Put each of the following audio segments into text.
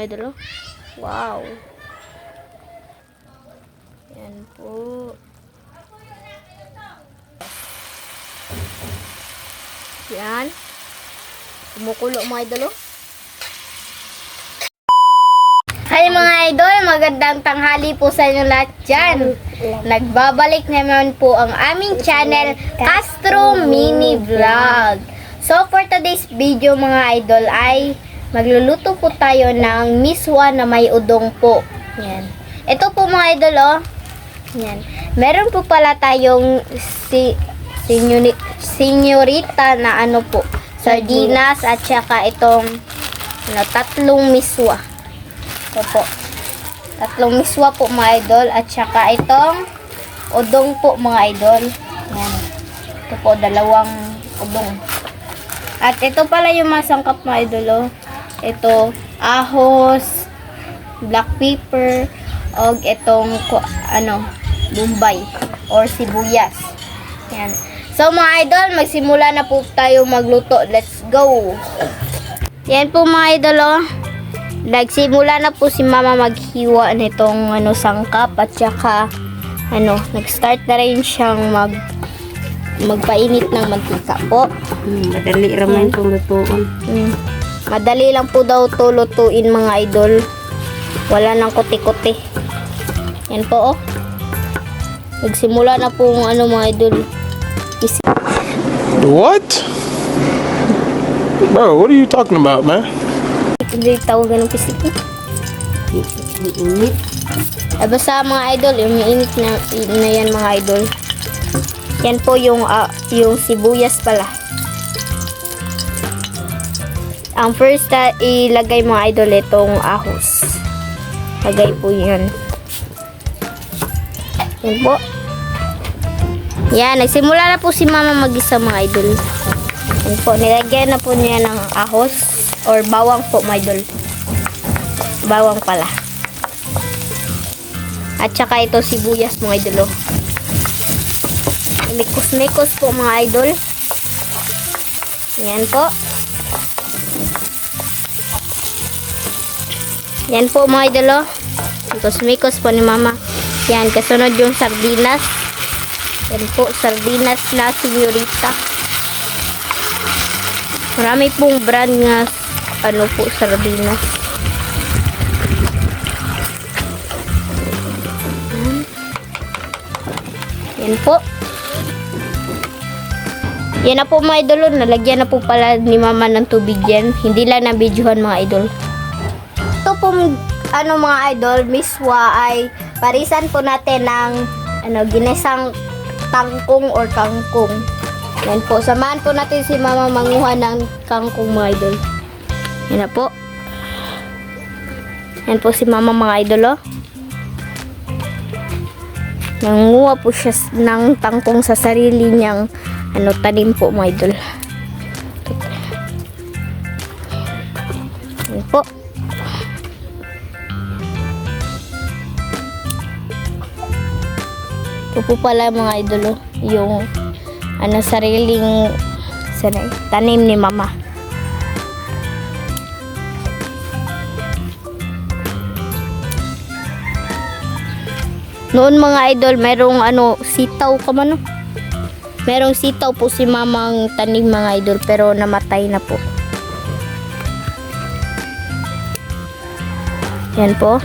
Idol, oh. Wow. Yan po. Yan. Kumukulo mga idol, oh. Hi mga idol, magandang tanghali po sa inyo lahat dyan. Nagbabalik naman po ang aming channel, Castro Mini Vlog. So for today's video mga idol ay magluluto po tayo ng miswa na may udong po. Yan. Ito po mga idol oh. Yan. Meron po pala tayong si senyori, senyorita na ano po, sardinas at saka itong ano, tatlong miswa. Ito po. Tatlong miswa po mga idol at saka itong udong po mga idol. Yan. Ito po dalawang udong. At ito pala yung masangkap mga idol. Oh. Ito ahos, black pepper, o itong ano, bombay or sibuyas. Yan. So mga idol, magsimula na po tayo magluto. Let's go! Yan po mga idol oh. Nagsimula na po si mama maghiwa nitong ano, sangkap at saka ano, nag-start na rin siyang mag magpainit ng mantika po. Hmm, madali raman itong lutuan. Mm. Madali lang po daw to lutuin mga idol. Wala nang kuti-kuti. Yan po oh. Nagsimula na po ang ano mga idol. Is- What? Bro, what are you talking about, man? Hindi tawag ng pisik. Init. Eh, basta mga idol, yung mainit na, na yan mga idol. Yan po yung, ah, yung sibuyas pala. Ang first na ilagay mga idol itong ahos. Lagay po yan. Yan po. Yan, nagsimula na po si mama mag-isa mga idol. Yan po, nilagyan na po niya ng ahos or bawang po mga idol. Bawang pala. At saka ito sibuyas mga idol. oh. Mikos-mikos po mga idol. Yan po. Yan po mga idol. oh. Mikos-mikos po ni mama. Yan, kasunod yung sardinas. Yan po, sardinas na senyorita. Marami pong brand nga ano po, sardinas. Yan po. Yan na po mga idol. Nalagyan na po pala ni mama ng tubig yan. Hindi lang na videohan mga idol. Ito po ano mga idol, miswa ay parisan po natin ng ano, ginesang tangkong or kangkong. Yan po. Samahan po natin si mama manguha ng kangkong mga idol. Yan na po. Yan po si mama mga idol oh. Nanguha po siya ng tangkong sa sarili niyang ano, tanim po mga idol. Yan po. Ito po pala mga idol oh, yung ano sariling sari, tanim ni mama. Noon mga idol, merong ano, sitaw ka man? Merong sitaw po si mamang tanim mga idol, pero namatay na po. Yan po.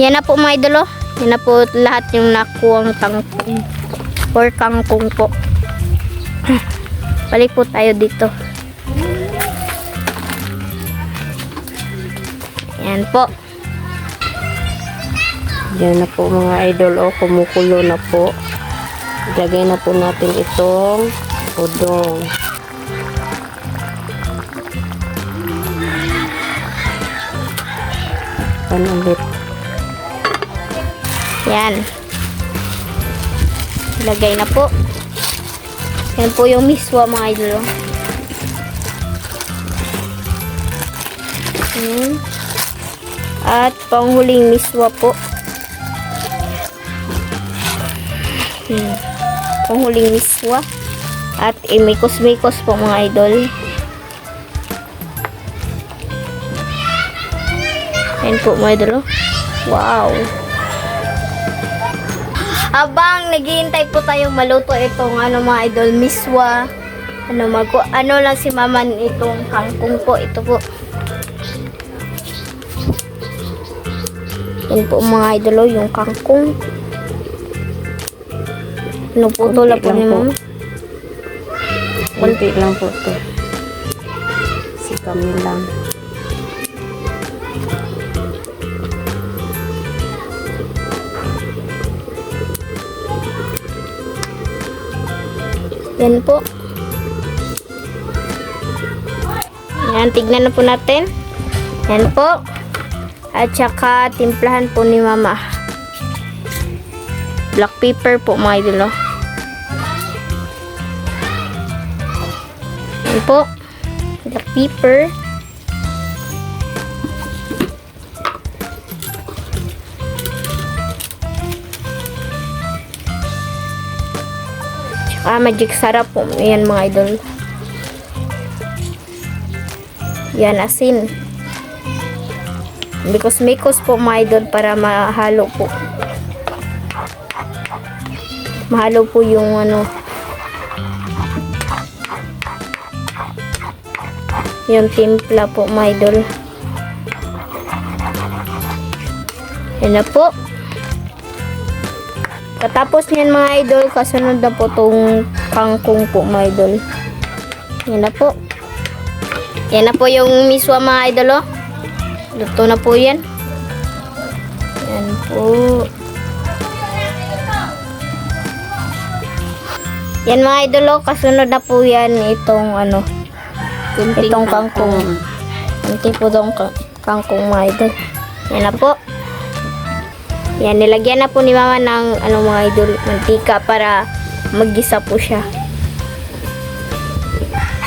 Yan na po mga idol, oh. Yan na po lahat yung nakuwang tangkong or kangkong po. Balik po tayo dito. Yan po. Yan na po mga idol. O, kumukulo na po. Ilagay na po natin itong udong. Pan ulit. Yan. Lagay na po. Yan po yung miswa mga idol. oh. Yan. At panghuling miswa po. Hmm. Panghuling miswa. At imikos-mikos po mga idol. Ayan po mga idol. oh. Wow. Habang naghihintay po tayong maluto itong ano mga idol, miswa. Ano, mag ano lang si mama itong kangkong po. Ito po. Yan po mga idol, oh, yung kangkong. Lang po ni lang po. mama. Kunti lang po to. Si kami lang. Yan po. Yan, tignan na po natin. Yan po. At saka, timplahan po ni mama. Black pepper po mga idol. oh. Yan po. Black pepper. Tsaka magic sarap po. Yan mga idol. Yan asin. Because mikos po mga idol para mahalo po. Mahalo po yung ano. Yung timpla po mga idol. Yan na po. Katapos niyan mga idol, kasunod na po tong kangkong po mga idol. Yan na po. Yan na po yung miswa mga idol oh. Luto na po yan. Yan po. Yan mga idol oh, kasunod na po yan itong ano, Kunting itong kangkong. Kunti po tong ka- kangkong mga idol. Yan na po. Yan, nilagyan na po ni mama ng ano mga idol, mantika para maggisa po siya.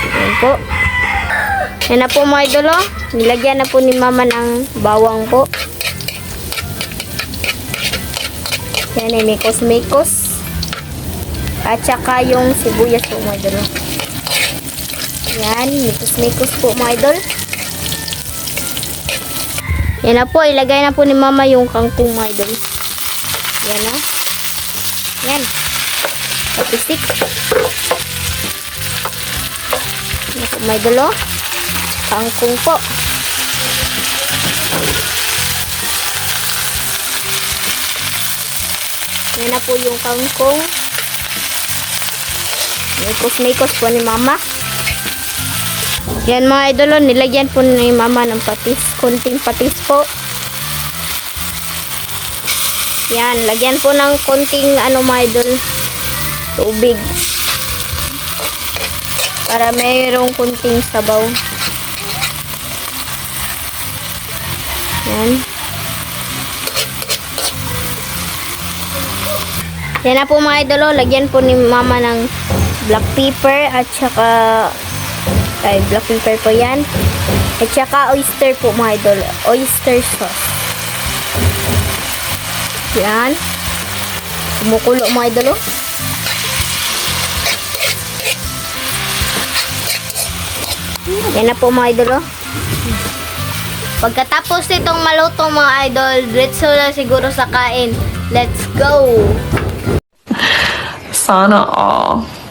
Yan po. Yan na po mga idol, oh. Nilagyan na po ni mama ng bawang po. Yan, ay mikos-mikos. At saka yung sibuyas po mga idol. oh. Yan, mikos-mikos po mga idol. Yan na po, ilagay na po ni mama yung kangkong mga idol. Yan na. Yan. Patisik. Yan po mga idol, oh. Kangkong po. Yan na po yung kangkong. Mikos-mikos po ni mama. Yan mga idolo, nilagyan po ni mama ng patis. Kunting patis po. Yan, lagyan po ng kunting ano mga idol, tubig. Para mayroong kunting sabaw. Yan. Yan na po mga idolo, lagyan po ni mama ng black pepper at saka ay black pepper po yan. At saka oyster po mga idol. Oyster sauce. Yan. Kumukulo mga idol. oh. Yan na po mga idol. oh. Pagkatapos nitong maluto mga idol, diretso na siguro sa kain. Let's go! Sana all.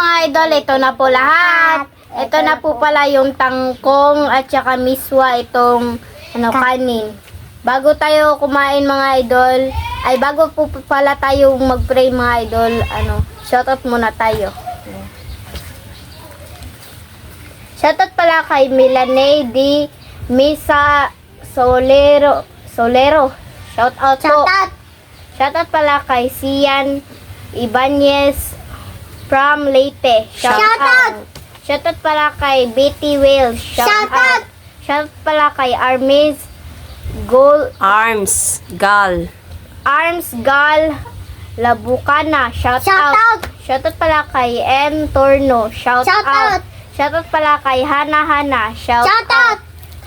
Mga idol, ito na po lahat. Ito na po pala yung tangkong at saka miswa itong ano kanin. Bago tayo kumain mga idol, ay bago po pala tayo mag-pray mga idol, ano, shoutout muna tayo. Shoutout pala kay Milane D. Misa Solero. Solero. Shoutout po. Shoutout. Shoutout pala kay Sian Ibanez from Leyte. Shoutout. Shoutout pala kay Betty Will. Shoutout. Shoutout pala kay Armis Gold Arms, gal. Arms Gal Labucana. Shoutout. Shoutout pala pala kay M. Torno. Shout, Shout out. out. Shoutout pala kay Hana Hana. Shout, Shout out!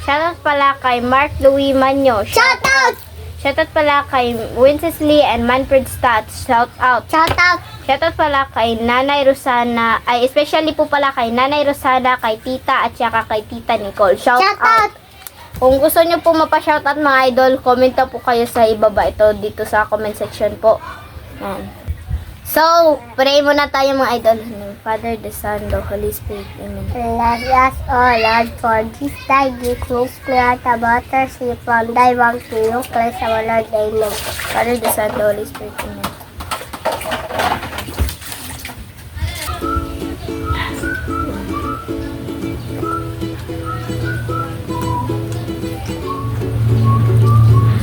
Shoutout pala kay Mark Louis Manyo. Shout out! Shoutout pala kay Wencesley and Manfred Stats. Shout out. Shout out! Shoutout pala kay Nanay Rosana. Ay, especially po pala kay Nanay Rosana, kay Tita at saka kay Tita Nicole. Shout, Shout out! Kung gusto nyo po mapa-shoutout mga idol, comment po kayo sa ibaba ito dito sa comment section po. Yan. So, pray muna tayo mga idol. Father, the Son, the Holy Spirit. Amen. Let us, O Lord, for this thy gift makes me out a butter sea from thy wrong to you, Christ our Lord. Amen. Father, the Son, the Holy Spirit. Amen.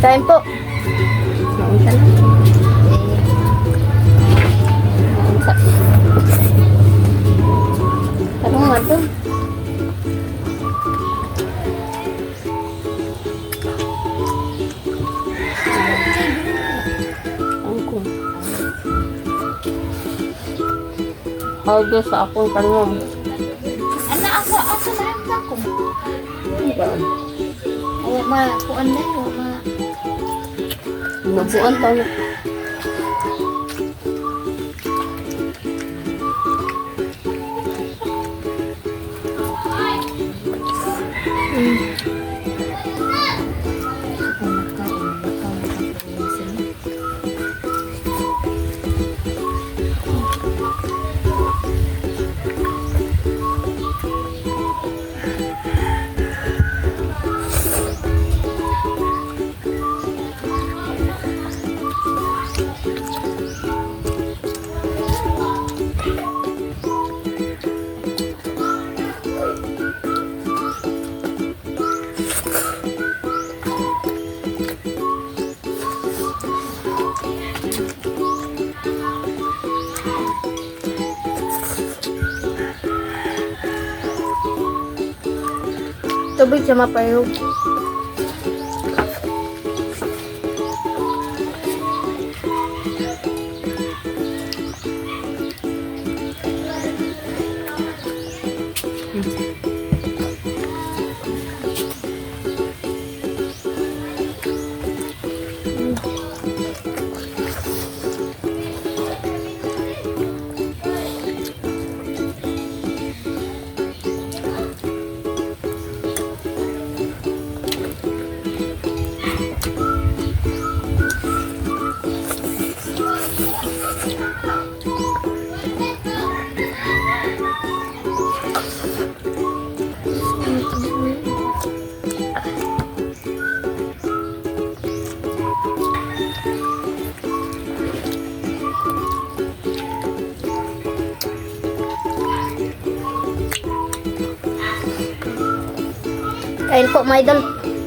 Time po. Naunta na. Nga to? Hawag sa akong tanong. Ano ako? Ako na ako. O, ma, kuan na o, ma. Nabuan tayo na. Tubig sa po, mga.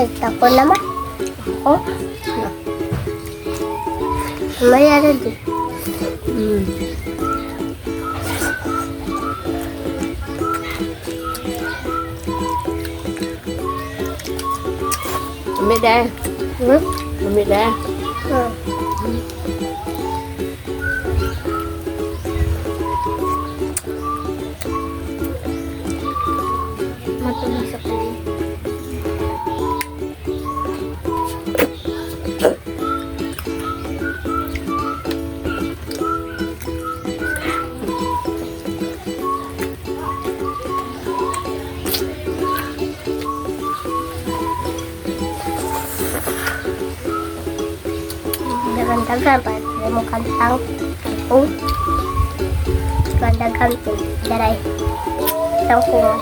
Plate ako naman. Oh, Maya na din. Mm. Lamig dahil. Hmm? Lamig dahil. Para hindi mo kantang oh dagan po daray isang kungon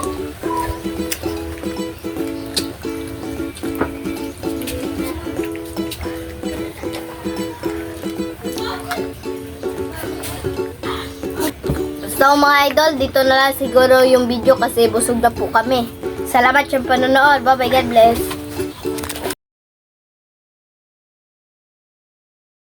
So mga idol, dito na lang siguro yung video kasi busog na po kami. Salamat sa panonood. Bye bye, God bless.